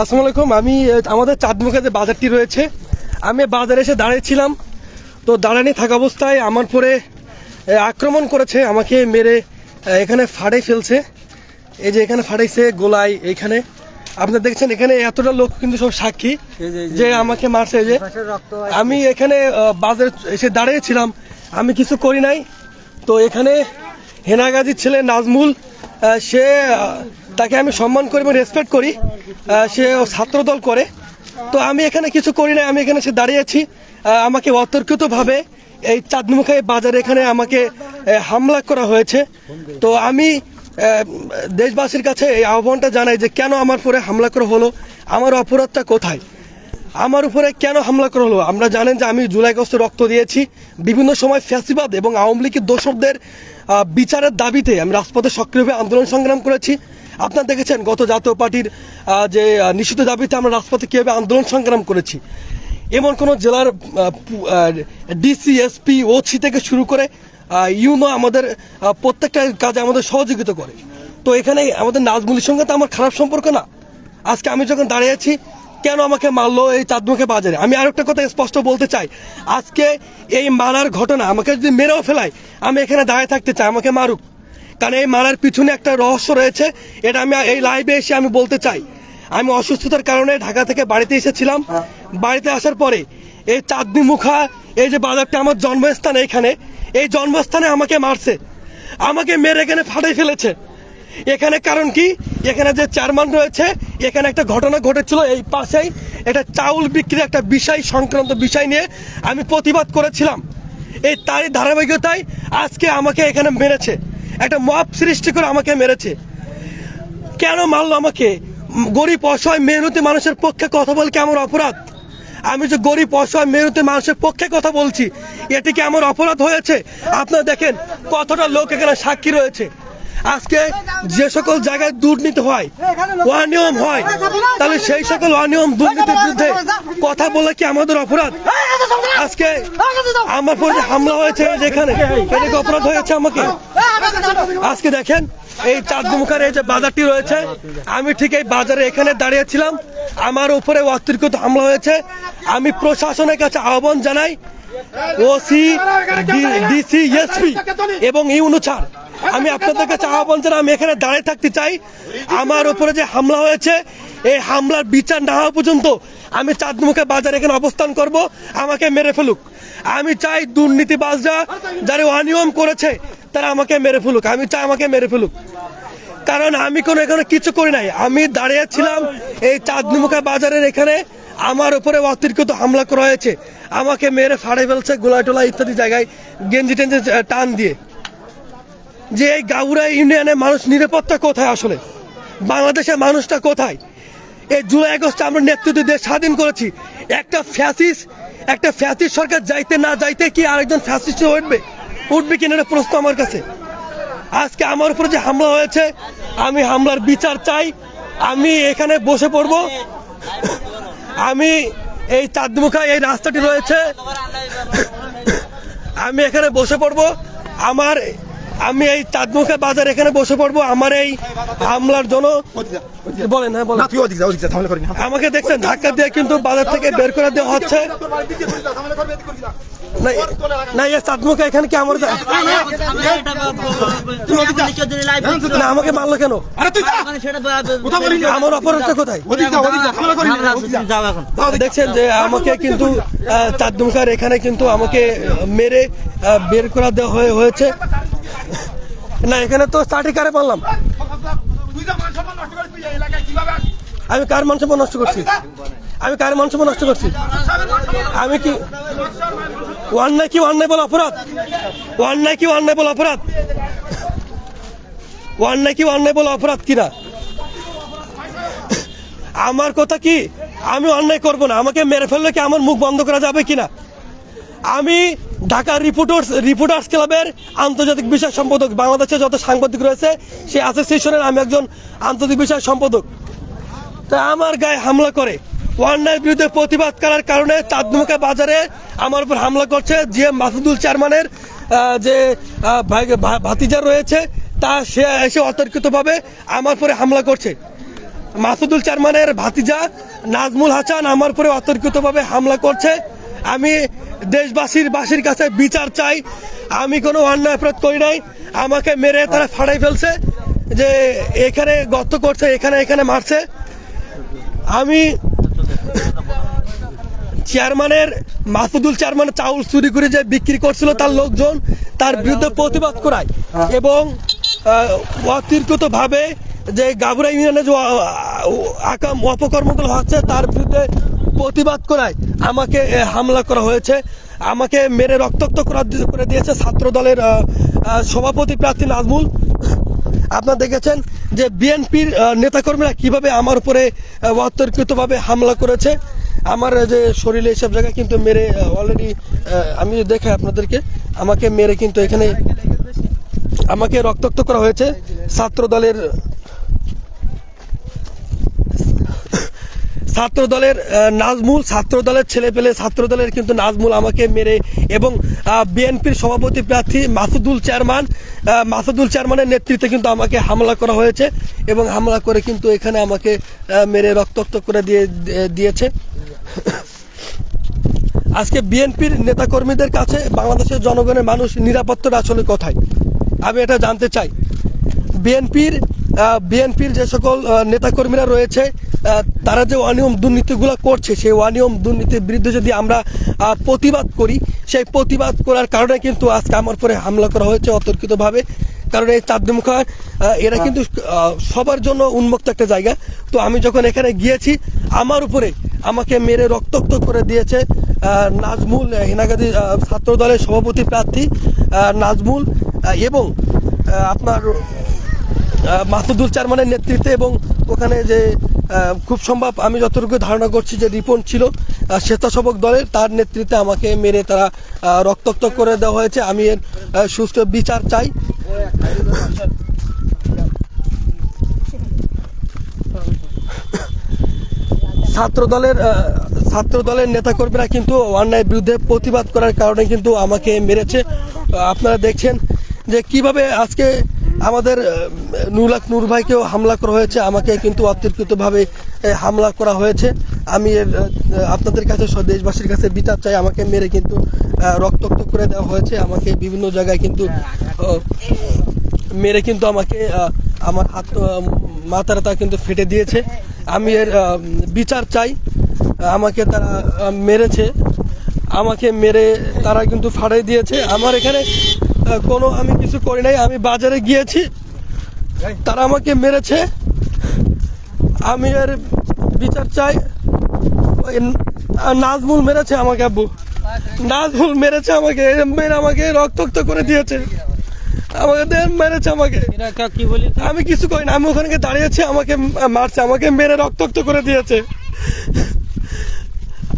আসসালামু আলাইকুম আমি আমাদের চাঁদমুখে যে বাজারটি রয়েছে আমি বাজারে এসে দাঁড়িয়েছিলাম। তো দাঁড়ানি থাকা অবস্থায় আমার পরে আক্রমণ করেছে আমাকে মেরে এখানে ফাড়ে ফেলছে। এই যে এখানে ফাড়াইছে গোলাই এইখানে। আপনারা দেখছেন এখানে এতটা লোক কিন্তু সব সাক্ষী যে আমাকে মারছে যে। আমি এখানে বাজারে এসে দাঁড়িয়েছিলাম। আমি কিছু করি নাই। তো এখানে হেনাগাজির ছেলে নাজমুল সে তাকে আমি সম্মান করি এবং রেসপেক্ট করি। সে ছাত্রদল করে। তো আমি এখানে কিছু করি না আমি এখানে সে দাঁড়িয়েছি। আমাকে অতর্কিতভাবে এই চাঁদমুখাই বাজারে এখানে আমাকে হামলা করা হয়েছে। তো আমি দেশবাসীর কাছে এই আহ্বানটা জানাই যে কেন আমার পরে হামলা করা হলো, আমার অপরাধটা কোথায়? আমার উপরে কেন হামলা করা হলো? আমরা জানেন যে আমি জুলাই আগস্টে রক্ত দিয়েছি। বিভিন্ন সময় ফ্যাসিবাদ এবং আওয়ামী লীগের দোষকদের বিচারের দাবিতে আমি রাজপথে সক্রিয়ভাবে আন্দোলন সংগ্রাম করেছি। আপনারা দেখেছেন গত জাতীয় পার্টির যে নিষিদ্ধ দাবিতে আমরা রাজপথে কীভাবে আন্দোলন সংগ্রাম করেছি। এমন কোন জেলার ডিসি, এসপি, ওসি থেকে শুরু করে ইউনো আমাদের প্রত্যেকটা কাজে আমাদের সহযোগিতা করে। তো এখানে আমাদের নাজমুলির সঙ্গে তো আমার খারাপ সম্পর্ক না। আজকে আমি যখন দাঁড়িয়ে আছি কেন আমাকে মারলো এই চাঁদমুখে বাজারে? আমি আরেকটা কথা স্পষ্ট বলতে চাই। আজকে এই মারার ঘটনা আমাকে যদি মেরেও ফেলায়, আমি এখানে দাঁড়িয়ে থাকতে চাই, আমাকে মারুক। কারণ এই মারার পিছনে একটা রহস্য রয়েছে, এটা আমি এই লাইভে এসে আমি বলতে চাই। আমি অসুস্থতার কারণে ঢাকা থেকে বাড়িতে এসেছিলাম। বাড়িতে আসার পরে এই চাঁদনি মুখা, এই যে বাজারটা আমার জন্মস্থান এখানে এই জন্মস্থানে আমাকে মারছে। আমাকে মেরে এখানে ফাটাই ফেলেছে। এখানে কারণ কি? এখানে যে চেয়ারম্যান রয়েছে, এখানে একটা ঘটনা ঘটেছিল এই পাশেই। এটা চাউল বিক্রি একটা বিষয়, সংক্রান্ত বিষয় নিয়ে আমি প্রতিবাদ করেছিলাম। এই তারই ধারাবাহিকতায় আজকে আমাকে এখানে মেরেছে। একটা মব সৃষ্টি করে আমাকে মেরেছে। কেন মারলো আমাকে? গরিব, অসহায়, মেহনতি মানুষের পক্ষে কথা বলে আমার অপরাধ? আমি যে গরিব, অসহায়, মেহনতি মানুষের পক্ষে কথা বলছি, এটি কি আমার অপরাধ হয়েছে? আপনারা দেখেন, কতটা লোক এখানে সাক্ষী রয়েছে। আজকে যে সকল জায়গায় দুর্নীতি হয়, অনিয়ম হয়, তাহলে সেই সকল অনিয়ম দুর্নীতির বিরুদ্ধে কথা বলে কি আমাদের অপরাধ? আজকে আমার পরে হামলা হয়েছে যেখানে এটা অপরাধ হয়েছে আমাকে, আজকে দেখেন, এই চাঁদমুখার এই যে বাজারটি রয়েছে, আমি ঠিক এই বাজারে এখানে দাঁড়িয়েছিলাম, আমার উপরে অতিরিক্ত হামলা হয়েছে, আমি প্রশাসনের কাছে আহ্বান জানাই, ওসি ডিসি, এসপি এবং ইউনুচার আমি আপনাদের কাছে আহ্বান জানাই, আমি এখানে দাঁড়িয়ে থাকতে চাই। আমার উপরে যে হামলা হয়েছে, এই হামলার বিচার না হওয়া পর্যন্ত আমি চাঁদমুখে বাজার এখানে অবস্থান করব, আমাকে মেরে ফেলুক। আমি চাই দুর্নীতিবাজরা যারা অনিয়ম করেছে, তারা আমাকে মেরে ফেলুক। আমি চাই আমাকে মেরে ফেলুক। কারণ আমি কোনো এখানে কিছু করি নাই। আমি দাঁড়িয়ে ছিলাম এই চাঁদনিমুখা বাজারের এখানে। আমার উপরে অতিরিক্ত হামলা করা হয়েছে। আমাকে মেরে ফাড়ে ফেলছে গোলাটোলা ইত্যাদি জায়গায় গেঞ্জি টেঞ্জি টান দিয়ে। যে এই গাউরা ইউনিয়নে মানুষ নিরাপত্তা কোথায় আসলে? বাংলাদেশের মানুষটা কোথায়? এই জুলাই আগস্টে আমরা নেতৃত্ব দিয়ে স্বাধীন করেছি। একটা ফ্যাসিস একটা ফ্যাসিস সরকার যাইতে না যাইতে কি আরেকজন ফ্যাসিস্ট উঠবে? উঠবে কিনা এটা প্রশ্ন আমার কাছে। আজকে আমার উপরে যে হামলা হয়েছে, আমি হামলার বিচার চাই। আমি এখানে বসে পড়ব। আমি এই চাঁদমুখা এই রাস্তাটি রয়েছে। আমি এখানে বসে পড়ব। আমার আমি এই চাঁদমুখা বাজার এখানে বসে পড়ব আমার এই হামলার জন্য। বলেন হ্যাঁ বলেন। আমাকে দেখছেন ধাক্কা দিয়ে কিন্তু বাজার থেকে বের করে দেওয়া হচ্ছে। না চাঁদমুখা এখানে কি আমার না আমাকে মারলো কেন আমার অপরাধটা কোথায় দেখছেন যে আমাকে কিন্তু চাঁদমুখার এখানে কিন্তু আমাকে মেরে বের করা দেওয়া হয়ে- হয়েছে না এখানে তো চাটি কারে পারলাম তুই যা মান সম্মান নষ্ট করে তুই এই এলাকায় কীভাবে আসিস? আমি কার মান নষ্ট করছি আমি কার মান নষ্ট করছি আমি কি অন্যায় কি অন্যায় বল অপরাধ। অন্যায় কি অন্যায় বল অপরাধ। অন্যায় কি অন্যায় বল অপরাধ কিনা? আমার কথা কি? আমি অন্যায় করব না। আমাকে মেরে ফেললে কি আমার মুখ বন্ধ করা যাবে কিনা? আমি ঢাকা রিপোর্টার্স রিপোর্টার্স ক্লাবের আন্তর্জাতিক বিষয় সম্পাদক, বাংলাদেশে যত সাংবাদিক রয়েছে সেই অ্যাসোসিয়েশনের আমি একজন আন্তর্জাতিক বিষয় সম্পাদক। তা আমার গায়ে হামলা করে। অন্যায়ের বিরুদ্ধে প্রতিবাদ করার কারণে চাঁদমুখা বাজারে আমার উপর হামলা করছে যে মাসুদুল চেয়ারম্যানের যে ভাতিজা রয়েছে, তা সে এসে অতর্কিতভাবে আমার উপরে হামলা করছে। মাসুদুল চেয়ারম্যানের ভাতিজা নাজমুল হাসান আমার উপরে অতর্কিতভাবে হামলা করছে। আমি দেশবাসীর, বাসীর কাছে বিচার চাই। আমি কোনো অন্যায় অপরাধ করি নাই। আমাকে মেরে তারা ফাড়াই ফেলছে। যে, এখানে গর্ত করছে, এখানে এখানে মারছে। আমি চেয়ারম্যানের, মাসুদুল চেয়ারম্যান চাউল চুরি করে যে বিক্রি করছিল তার লোকজন, তার বিরুদ্ধে প্রতিবাদ করায়। এবং অতিরিক্ত ভাবে যে গাবুরা ইউনিয়নে যে আকাম অপকর্মগুলো হচ্ছে, তার বিরুদ্ধে প্রতিবাদ করায়। আমাকে হামলা করা হয়েছে। আমাকে মেরে রক্তাক্ত করা করে দিয়েছে ছাত্র দলের সভাপতি প্রার্থী নাজমুল। আপনারা দেখেছেন যে বিএনপির নেতাকর্মীরা কীভাবে আমার উপরে অতর্কিতভাবে হামলা করেছে, আমার যে শরীরে এসব জায়গায় কিন্তু মেরে অলরেডি আমি দেখাই আপনাদেরকে, আমাকে মেরে কিন্তু এখানে, আমাকে রক্তাক্ত করা হয়েছে ছাত্র দলের ছাত্র দলের নাজমুল ছাত্র দলের ছেলে পেলে ছাত্র দলের কিন্তু নাজমুল আমাকে মেরে এবং বিএনপির সভাপতি প্রার্থী মাসুদুল চেয়ারম্যান মাসুদুল চেয়ারম্যানের নেতৃত্বে কিন্তু আমাকে হামলা করা হয়েছে এবং হামলা করে কিন্তু এখানে আমাকে মেরে রক্তাক্ত করে দিয়ে দিয়ে- দিয়েছে। আজকে বিএনপির নেতাকর্মীদের কাছে বাংলাদেশের জনগণের মানুষ নিরাপত্তার আসলে কোথায়। আমি এটা জানতে চাই। বিএনপির বিএনপির যে সকল নেতাকর্মীরা রয়েছে তারা যে অনিয়ম দুর্নীতিগুলো করছে, সেই অনিয়ম দুর্নীতির বিরুদ্ধে যদি আমরা প্রতিবাদ করি, সেই প্রতিবাদ করার কারণে কিন্তু আজকে আমার পরে হামলা করা হয়েছে অতর্কিতভাবে। কারণ এই চাঁদমুখা এরা কিন্তু সবার জন্য উন্মুক্ত একটা জায়গা। তো আমি যখন এখানে গিয়েছি, আমার উপরে আমাকে মেরে রক্তাক্ত করে দিয়েছে নাজমুল হেনাগাদি ছাত্র দলের সভাপতি প্রার্থী নাজমুল এবং আপনার আহ, মাসুদুল চেয়ারম্যানের নেতৃত্বে এবং ওখানে যে খুব সম্ভব আমি যতটুকু ধারণা করছি যে রিপন ছিল স্বেচ্ছাসেবক দলের তার নেতৃত্বে আমাকে মেরে তারা রক্তাক্ত করে দেওয়া হয়েছে। আমি এর সুষ্ঠু বিচার চাই। ছাত্র দলের ছাত্র দলের নেতাকর্মীরা কিন্তু অন্যায়ের বিরুদ্ধে প্রতিবাদ করার কারণে কিন্তু আমাকে মেরেছে। আপনারা দেখছেন যে কীভাবে আজকে আমাদের আহ, নুরুলাক নূর ভাইকেও হামলা করা হয়েছে আমাকে কিন্তু অতর্কিতভাবে হামলা করা হয়েছে। আমি আপনাদের কাছে দেশবাসীর কাছে বিচার চাই আমাকে মেরে কিন্তু রক্তাক্ত করে দেওয়া হয়েছে। আমাকে বিভিন্ন জায়গায় কিন্তু মেরে কিন্তু আমাকে আমার হাত মাথাটা কিন্তু ফেটে দিয়েছে। আমি এর বিচার চাই আমাকে তারা মেরেছে। আমাকে মেরে তারা কিন্তু ফাড়াই দিয়েছে। আমার এখানে কোনো আমি কিছু করি নাই। আমি বাজারে গিয়েছি। তারা আমাকে মেরেছে। আমি এর বিচার চাই। ওই নাজমুল মেরেছে আমাকে আব্বু। নাজমুল মেরেছে আমাকে। মেরে আমাকে রক্তাক্ত করে দিয়েছে। আমাকে মেরেছে আমাকে। কি বলি আমি কিছু করি না। আমি ওখানে দাঁড়িয়েছি। আমাকে মারছে। আমাকে মেরে রক্তাক্ত করে দিয়েছে।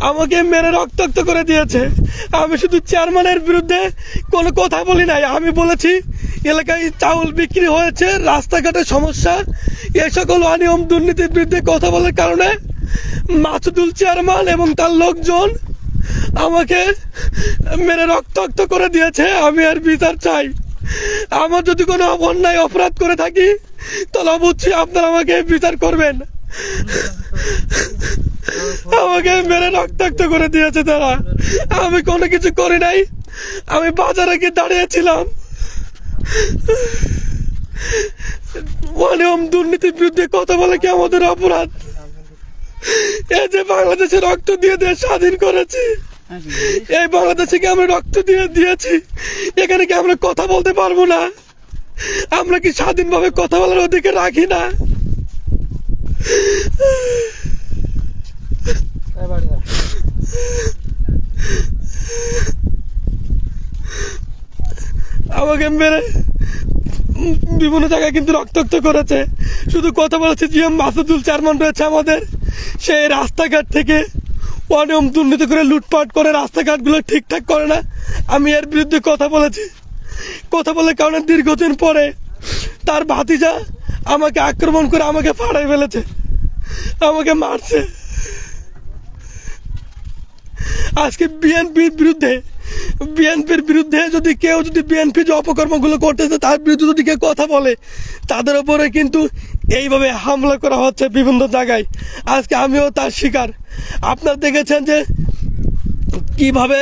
আমাকে মেরে রক্তাক্ত করে দিয়েছে। আমি শুধু চেয়ারম্যানের বিরুদ্ধে কোনো কথা বলি নাই। আমি বলেছি, এলাকায় চাউল বিক্রি হয়েছে, রাস্তাঘাটে সমস্যা। এই সকল অনিয়ম দুর্নীতির বিরুদ্ধে কথা বলার কারণে মাসুদুল চেয়ারম্যান এবং তার লোকজন আমাকে মেরে রক্তাক্ত করে দিয়েছে। আমি আর বিচার চাই। আমার যদি কোনো অন্যায় অপরাধ করে থাকি, তাহলে অবশ্যই আপনারা আমাকে বিচার করবেন। আমাকে মেরে রক্তাক্ত করে দিয়েছে তারা। আমি কোনো কিছু করি নাই। আমি বাজারে গিয়ে দাঁড়িয়েছিলাম। অনিয়ম দুর্নীতির বিরুদ্ধে কথা বলে কি আমাদের অপরাধ? এই যে বাংলাদেশে রক্ত দিয়ে দেশ স্বাধীন করেছি, এই বাংলাদেশে কি আমরা রক্ত দিয়ে দিয়েছি? এখানে কি আমরা কথা বলতে পারব না? আমরা কি স্বাধীনভাবে কথা বলার অধিকার রাখি না? মেরে বিভিন্ন জায়গায় কিন্তু রক্তাক্ত করেছে। শুধু কথা বলেছে জিএম মাসুদুল চেয়ারম্যান রয়েছে আমাদের। সেই রাস্তাঘাট থেকে অনিয়ম দুর্নীতি করে লুটপাট করে রাস্তাঘাটগুলো ঠিকঠাক করে না। আমি এর বিরুদ্ধে কথা বলেছি। কথা বলার কারণে দীর্ঘদিন পরে তার ভাতিজা আমাকে আক্রমণ করে আমাকে ফাড়াই ফেলেছে। আমাকে মারছে। আজকে বিএনপির বিরুদ্ধে বিএনপির বিরুদ্ধে যদি কেউ যদি বিএনপি যে অপকর্মগুলো করতেছে, তার বিরুদ্ধে যদি কেউ কথা বলে, তাদের উপরে কিন্তু এইভাবে হামলা করা হচ্ছে বিভিন্ন জায়গায়। আজকে আমিও তার শিকার। আপনারা দেখেছেন যে কীভাবে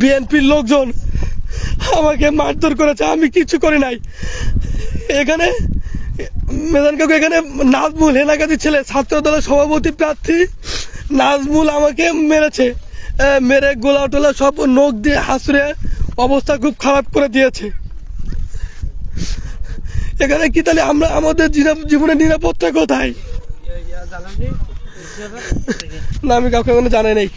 বিএনপির লোকজন আমাকে মারধর করেছে, আমি কিছু করি নাই। এখানে মেদান কাকু, এখানে নাজমুল হেনাকাতি ছেলে ছাত্র দলের সভাপতি প্রার্থী নাজমুল আমাকে মেরেছে। মেরে গোলা টোলা সব নখ দিয়ে হাসড়ে অবস্থা খুব খারাপ করে দিয়েছে। এখানে কি তাহলে আমরা আমাদের জীবন- জীবনের নিরাপত্তা কোথায়? না, আমি কাউকে এখনও জানাই নাই।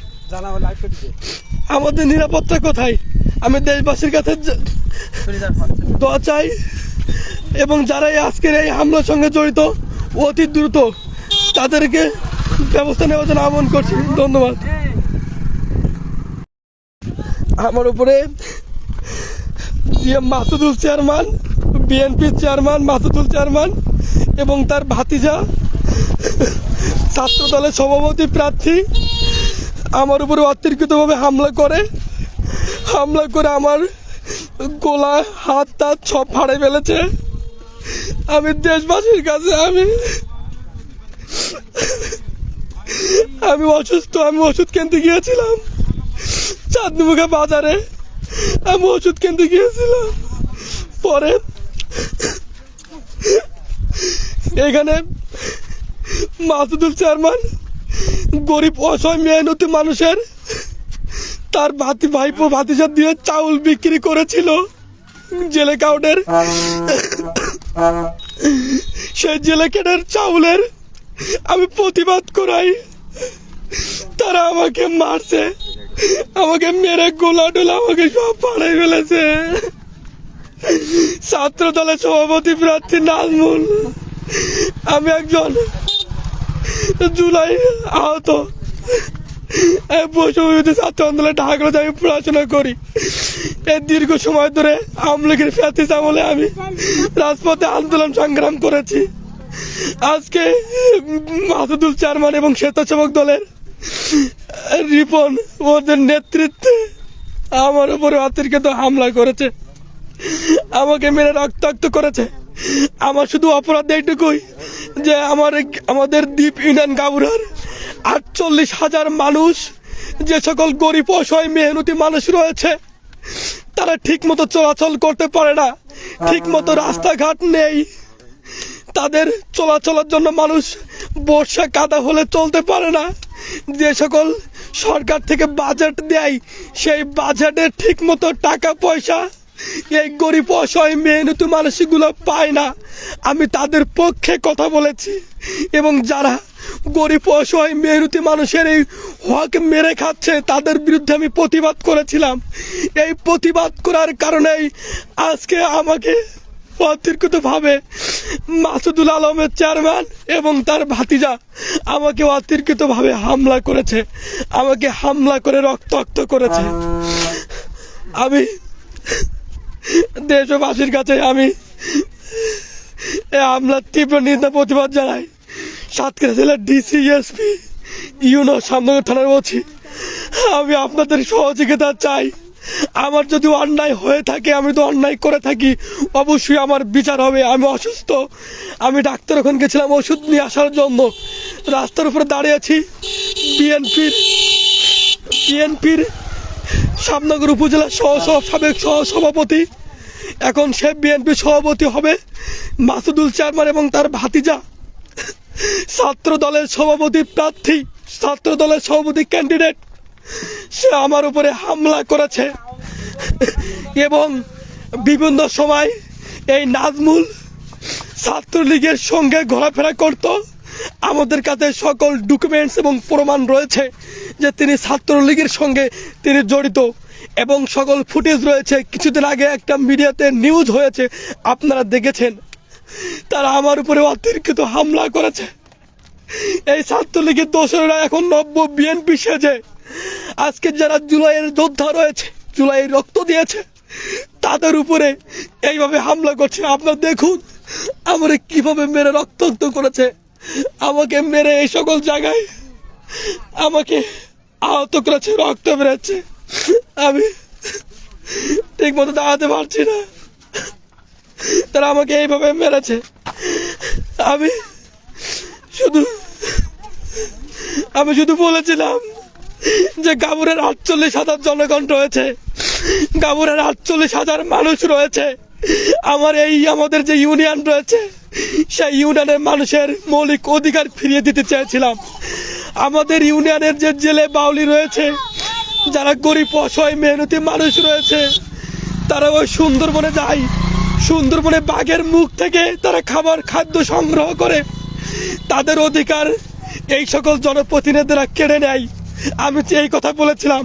আমাদের নিরাপত্তা কোথায়? আমি দেশবাসীর কাছে দোয়া চাই এবং যারা আজকের এই হামলার সঙ্গে জড়িত, অতি দ্রুত তাদেরকে ব্যবস্থা নেওয়ার জন্য আহ্বান করছি। ধন্যবাদ। আমার উপরে জিএম মাসুদুল চেয়ারম্যান বিএনপির চেয়ারম্যান, মাসুদুল চেয়ারম্যান এবং তার ভাতিজা, ছাত্র দলের সভাপতি প্রার্থী আমার উপরে অতিরিক্তভাবে হামলা করে হামলা করে আমার গোলা, হাত তাত সব ফাড়ে ফেলেছে। আমি দেশবাসীর কাছে আমি আমি অসুস্থ, আমি ওষুধ কিনতে গিয়েছিলাম। চাঁদমুখা বাজারে আমি ওষুধ কিনতে গিয়েছিলাম। পরে এখানে মাসুদুল চেয়ারম্যান গরিব অসহায় মেহনতি মানুষের তার ভাতি, ভাইপো ভাতিজা দিয়ে চাউল বিক্রি করেছিল। জেলে কাউডের সেই জেলে কেটের চাউলের আমি প্রতিবাদ করাই। তারা আমাকে মারছে। আমাকে মেরে গোলা টোলা আমাকে সব পাড়াই ফেলেছে। ছাত্র দলের সভাপতি প্রার্থী নাজমুল। আমি একজন জুলাই আহত। বৈষম্যবিরোধী ছাত্র আন্দোলনে ঢাকা আমি পড়াশোনা করি। এই দীর্ঘ সময় ধরে আমলিগের ফ্যাতিস আমলে আমি রাজপথে আন্দোলন সংগ্রাম করেছি। আজকে মাসুদুল চেয়ারম্যান এবং স্বেচ্ছাসেবক দলের রিপন, ওদের নেতৃত্বে আমার উপরে অতিরিক্ত হামলা করেছে। আমাকে মেরে রক্তাক্ত করেছে। আমার শুধু অপরাধ এইটুকুই যে আমার আমাদের দ্বীপ ইউনিয়ন গাবুরার আটচল্লিশ হাজার মানুষ, যে সকল গরিব অসহায় মেহনতি মানুষ রয়েছে, তারা ঠিক মতো চলাচল করতে পারে না। ঠিক মতো রাস্তাঘাট নেই। তাদের চলাচলের জন্য মানুষ বর্ষা কাদা হলে চলতে পারে না। যে সকল সরকার থেকে বাজেট দেয়, সেই বাজেটের ঠিক মতো টাকা, পয়সা, এই গরিব, অসহায় মেহনতি মানুষগুলো পায় না। আমি তাদের পক্ষে কথা বলেছি। এবং যারা গরিব, অসহায় মেহনতি মানুষের এই হক মেরে খাচ্ছে, তাদের বিরুদ্ধে আমি প্রতিবাদ করেছিলাম। এই প্রতিবাদ করার কারণেই আজকে আমাকে অতিরিক্ত ভাবে মাসুদুল আলমের চেয়ারম্যান এবং তার ভাতিজা আমাকে অতিরিক্ত ভাবে হামলা করেছে, আমাকে হামলা করে রক্তাক্ত করেছে। আমি দেশবাসীর কাছে আমি এই হামলার তীব্র নিন্দা, প্রতিবাদ জানাই। সাতক্ষীরা জেলার ডিসি এসপি ইউনো সামনগর থানার বলছি আমি আপনাদের সহযোগিতা চাই। আমার যদি অন্যায় হয়ে থাকে, আমি তো অন্যায় করে থাকি, অবশ্যই আমার বিচার হবে। আমি অসুস্থ। আমি ডাক্তার ওখানে গেছিলাম ওষুধ নিয়ে আসার জন্য। রাস্তার উপরে দাঁড়িয়ে আছি। বিএনপির বিএনপির সামনগর উপজেলা সহ সহ, সাবেক সহ সভাপতি এখন সে বিএনপি সভাপতি হবে। মাসুদুল চেয়ারম্যান এবং তার ভাতিজা। ছাত্র দলের সভাপতি প্রার্থী। ছাত্র দলের সভাপতি ক্যান্ডিডেট সে আমার উপরে হামলা করেছে। এবং বিভিন্ন সময় এই নাজমুল ছাত্রলীগের সঙ্গে ঘোরাফেরা করত। আমাদের কাছে সকল ডকুমেন্টস এবং প্রমাণ রয়েছে যে তিনি ছাত্রলীগের সঙ্গে তিনি জড়িত। এবং সকল ফুটেজ রয়েছে। কিছুদিন আগে একটা মিডিয়াতে নিউজ হয়েছে। আপনারা দেখেছেন। তারা আমার উপরে অতিরিক্ত হামলা করেছে। এই ছাত্রলীগের দোসরেরা এখন নব্য বিএনপি সেজে। আজকে যারা জুলাইয়ের যোদ্ধা রয়েছে, জুলাইয়ের রক্ত দিয়েছে, তাদের উপরে এইভাবে হামলা করছে। আপনারা দেখুন, আমার কীভাবে মেরে রক্তাক্ত করেছে। আমাকে মেরে এই সকল জায়গায় আমাকে আহত করেছে, রক্ত বেরোচ্ছে। আমি ঠিক মতো দাঁড়াতে পারছি না। তারা আমাকে এইভাবে মেরেছে। আমি শুধু আমি শুধু বলেছিলাম যে গাবুরের আটচল্লিশ হাজার জনগণ রয়েছে, গাবুরের আটচল্লিশ হাজার মানুষ রয়েছে, আমার এই আমাদের যে ইউনিয়ন রয়েছে, সেই ইউনিয়নের মানুষের মৌলিক অধিকার ফিরিয়ে দিতে চেয়েছিলাম। আমাদের ইউনিয়নের যে জেলে বাউলি রয়েছে, যারা গরিব অসহায় মেহনতি মানুষ রয়েছে, তারা ওই সুন্দরবনে যায়, সুন্দরবনে বাঘের মুখ থেকে তারা খাবার, খাদ্য সংগ্রহ করে, তাদের অধিকার এই সকল জনপ্রতিনিধিরা কেড়ে নেয়। আমি তো এই কথা বলেছিলাম,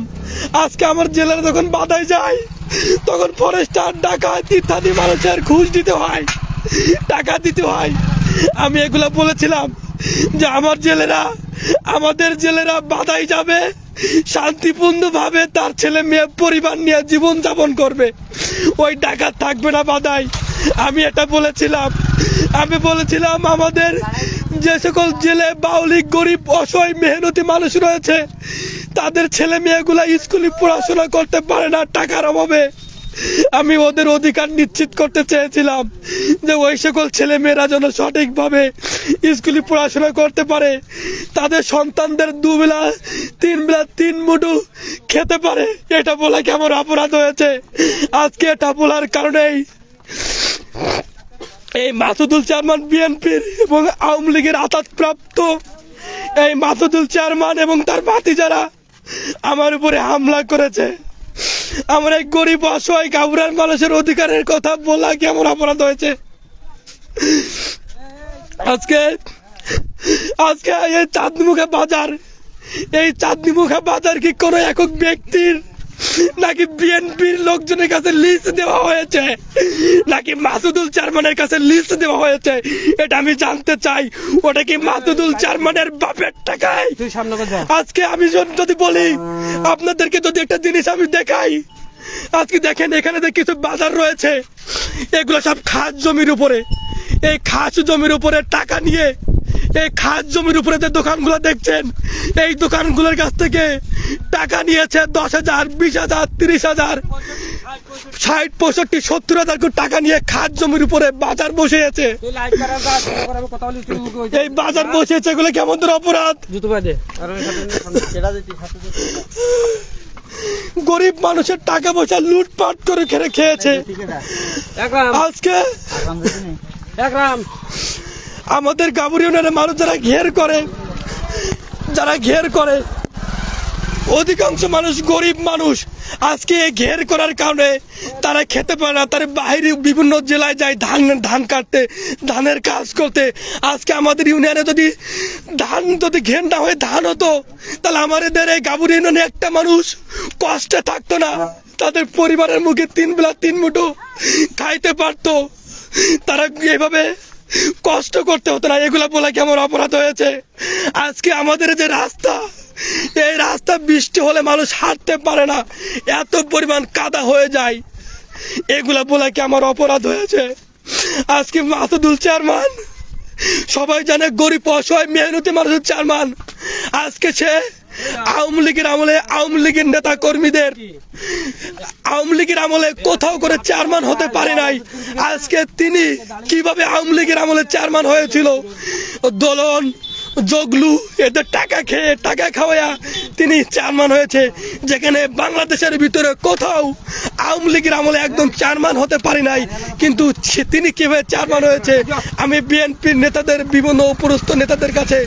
আজকে আমার জেলারা যখন বাধায় যায়, তখন ফরেস্টার ডাকাত, ইত্যাদি মানুষের ঘুষ দিতে হয়, টাকা দিতে হয়। আমি এগুলো বলেছিলাম যে আমার জেলেরা, আমাদের জেলেরা বাধাই যাবে শান্তিপূর্ণ ভাবে তার ছেলে মেয়ে পরিবার নিয়ে জীবন যাপন করবে। ওই ডাকাত থাকবে না বাধাই আমি এটা বলেছিলাম। আমি বলেছিলাম আমাদের যে সকল জেলে বাউলি গরিব, অসহায়, মেহনতি মানুষ রয়েছে, তাদের ছেলে মেয়েগুলা স্কুলে পড়াশোনা করতে পারে না টাকার অভাবে। আমি ওদের অধিকার নিশ্চিত করতে চেয়েছিলাম যে ওই সকল ছেলে মেয়েরা যেন সঠিকভাবে স্কুলে পড়াশোনা করতে পারে। তাদের সন্তানদের দুবেলা তিন বেলা তিন মুঠো খেতে পারে। এটা বলা কেমন অপরাধ হয়েছে? আজকে এটা বলার কারণেই এই মাসুদুল চেয়ারম্যান বিএনপির এবং আওয়ামী লীগের আতাতপ্রাপ্ত। এই মাসুদুল চেয়ারম্যান এবং তার বাতি ভাতিজারা আমার উপরে হামলা করেছে। আমার এই গরিব, অসহায় গাবুরার মানুষের অধিকারের কথা বলা কেমন অপরাধ হয়েছে? আজকে আজকে এই চাঁদমুখা বাজার, এই চাঁদনিমুখা বাজার কি কোনো একক ব্যক্তির নাকি বিএনপির লোকজনের কাছে লিস্ট দেওয়া হয়েছে? নাকি মাসুদুল চেয়ারম্যানের কাছে লিস্ট দেওয়া হয়েছে? এটা আমি জানতে চাই। ওটা কি মাসুদুল চেয়ারম্যানের বাপের টাকায়? আজকে আমি যদি- যদি বলি আপনাদেরকে যদি একটা জিনিস আমি দেখাই আজকে দেখেন এখানে যে কিছু বাজার রয়েছে এগুলো সব খাস জমির উপরে। এই খাস জমির উপরে টাকা নিয়ে এই খাস জমির উপরে যে দোকানগুলো দেখছেন এই দোকানগুলোর কাছ থেকে টাকা নিয়েছে দশ হাজার, বিশ হাজার, তিরিশ হাজার। ষাট, পঁয়ষট্টি, সত্তর হাজার করে টাকা নিয়ে খাস জমির উপরে বাজার বসিয়েছে। এই বাজার বসিয়েছে এগুলো কেমন ধরনের অপরাধ? গরিব মানুষের টাকা পয়সা লুটপাট করে খেয়ে খেয়েছে। আজকে আমাদের গাবুরি ইউনিয়নের মানুষ যারা ঘের করে, যারা ঘের করে অধিকাংশ মানুষ গরিব মানুষ। আজকে ঘের করার কারণে তারা খেতে পারে না, তারা বাইরে বিভিন্ন জেলায় যায় ধান ধান কাটতে, ধানের কাজ করতে। আজকে আমাদের ইউনিয়নে যদি ধান, যদি ঘের না হয়ে ধান হতো, তাহলে আমাদের এই গাবুরি ইউনিয়নে একটা মানুষ কষ্টে থাকতো না। তাদের পরিবারের মুখে তিন বেলা তিন মুঠো খাইতে পারতো। তারা এভাবে কষ্ট করতে হতো না, এগুলা বলা কেমন অপরাধ হয়েছে? আজকে আমাদের যে রাস্তা, এই রাস্তা বৃষ্টি হলে মানুষ হাঁটতে পারে না, এত পরিমাণ কাদা হয়ে যায়। এগুলা বলা কি আমার অপরাধ হয়েছে? আজকে মাসুদুল চেয়ারম্যান, সবাই জানে গরিব অসহায়, মেহনতি মানুষের চেয়ারম্যান। আজকে সে আওয়ামী লীগের আমলে আওয়ামী লীগের নেতা কর্মীদের আওয়ামী লীগের আমলে কোথাও করে চেয়ারম্যান হতে পারে নাই। আজকে তিনি কীভাবে আওয়ামী লীগের আমলে চেয়ারম্যান হয়েছিল? দোলন জগলু এদের টাকা খেয়ে টাকা খাওয়ায়া তিনি চেয়ারম্যান হয়েছে। যেখানে বাংলাদেশের ভিতরে কোথাও আওয়ামী লীগের আমলে একদম চেয়ারম্যান হতে পারে নাই। কিন্তু তিনি কীভাবে চেয়ারম্যান হয়েছে? আমি বিএনপির নেতাদের বিভিন্ন উপরস্থ নেতাদের কাছে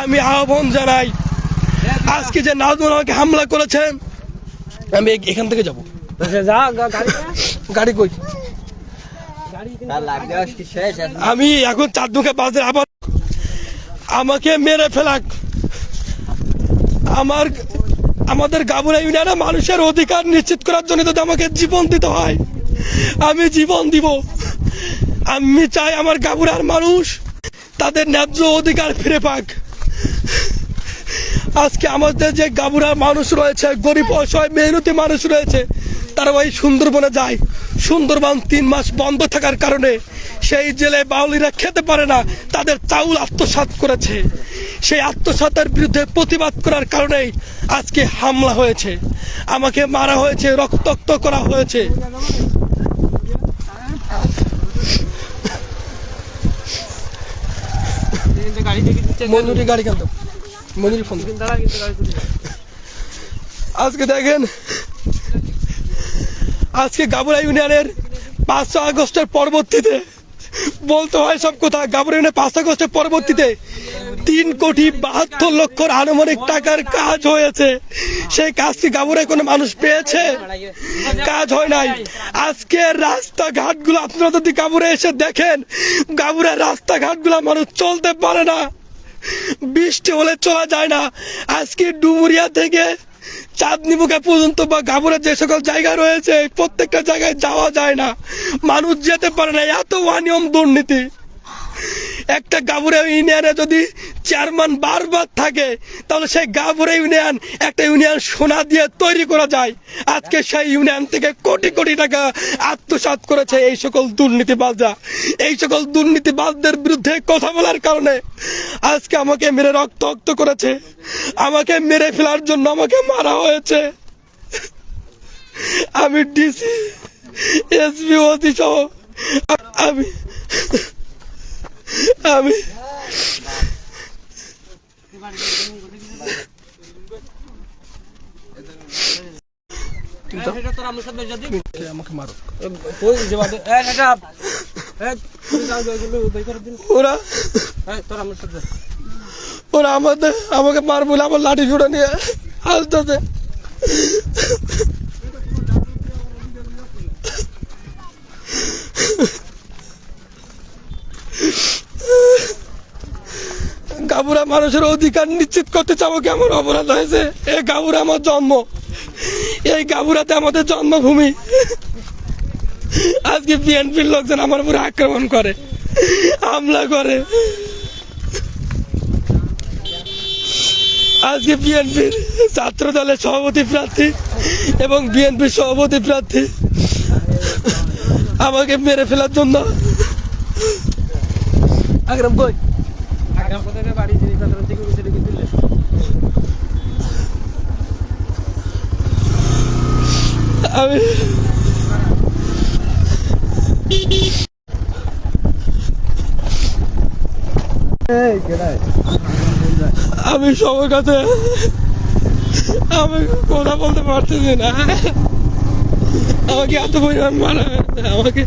আমি আহ্বান জানাই। আজকে যে নাজমুল আমাকে হামলা করেছে আমি এখান থেকে যাব। গাড়ি কই? আমি এখন চাঁদমুখে বাজার আবার আমাকে মেরে ফেলাক। আমার আমাদের গাবুরা ইউনিয়নে মানুষের অধিকার নিশ্চিত করার জন্য যদি আমাকে জীবন দিতে হয় আমি জীবন দিব। আমি চাই আমার গাবুরার মানুষ তাদের ন্যায্য অধিকার ফিরে পাক। আজকে আমাদের যে গাবুরার মানুষ রয়েছে গরিব অসহায় মেহনতি মানুষ রয়েছে তারা ওই সুন্দরবনে যায়। সুন্দরবন তিন মাস বন্ধ থাকার কারণে সেই জেলে বাউলিরা খেতে পারে না তাদের চাউল আত্মসাৎ করেছে। সেই আত্মসাতের বিরুদ্ধে প্রতিবাদ করার কারণেই আজকে হামলা হয়েছে। আমাকে মারা হয়েছে রক্তাক্ত করা হয়েছে। মনুরি গাড়ি কেন? মনুরি ফোন। আজকে দেখেন, আজকে গাবুরা ইউনিয়নের পাঁচশো আগস্টের পরবর্তীতে, বলতে হয় সব কথা, গাবুরা ইউনিয়নের পাঁচ আগস্টের পরবর্তীতে তিন কোটি বাহাত্তর লক্ষর আনুমানিক টাকার কাজ হয়েছে। সেই কাজটি গাবুরায় কোনো মানুষ পেয়েছে? কাজ হয় নাই। আজকে রাস্তাঘাটগুলো আপনারা যদি গাবুরে এসে দেখেন, গাবুরার রাস্তাঘাটগুলো মানুষ চলতে পারে না। বৃষ্টি হলে চলা যায় না। আজকে ডুমুরিয়া থেকে চাঁদনি মুখে পর্যন্ত বা গাবুরের যে সকল জায়গা রয়েছে, প্রত্যেকটা জায়গায় যাওয়া যায় না। মানুষ যেতে পারে না, এত অনিয়ম দুর্নীতি। একটা গাবুরা ইউনিয়নে যদি চেয়ারম্যান বারবার থাকে, তাহলে সেই গাবুরা ইউনিয়ন একটা ইউনিয়ন সোনা দিয়ে তৈরি করা যায়। আজকে সেই ইউনিয়ন থেকে কোটি কোটি টাকা আত্মসাৎ করেছে এই সকল দুর্নীতিবাজরা। এই সকল দুর্নীতিবাজদের বিরুদ্ধে কথা বলার কারণে আজকে আমাকে মেরে রক্তাক্ত করেছে। আমাকে মেরে ফেলার জন্য আমাকে মারা হয়েছে। আমি ডিসি, এসপি, ওসি সহ আমি আমি আমাকে মারো বলে আমার লাঠি ছুড়ে নিয়ে আসতেছে গাবুরা মানুষের অধিকার নিশ্চিত করতে চাবো কি আমার অপরাধ হয়েছে? এই গাবুরা আমার জন্ম। এই গাবুরাতে আমাদের জন্মভূমি। আজকে বিএনপির লোকজন আমার উপরে আক্রমণ করে হামলা করে। আজকে বিএনপির ছাত্র দলের সভাপতি প্রার্থী এবং বিএনপির সভাপতি প্রার্থী আমাকে মেরে ফেলার জন্য। আকরাম কই? আগাম কোথায়? বাড়ি থেকে আমি আমি সবার কাছে আমি কথা বলতে পারতেছি না। আমাকে এত পরিমাণ মারা হয়েছে, আমাকে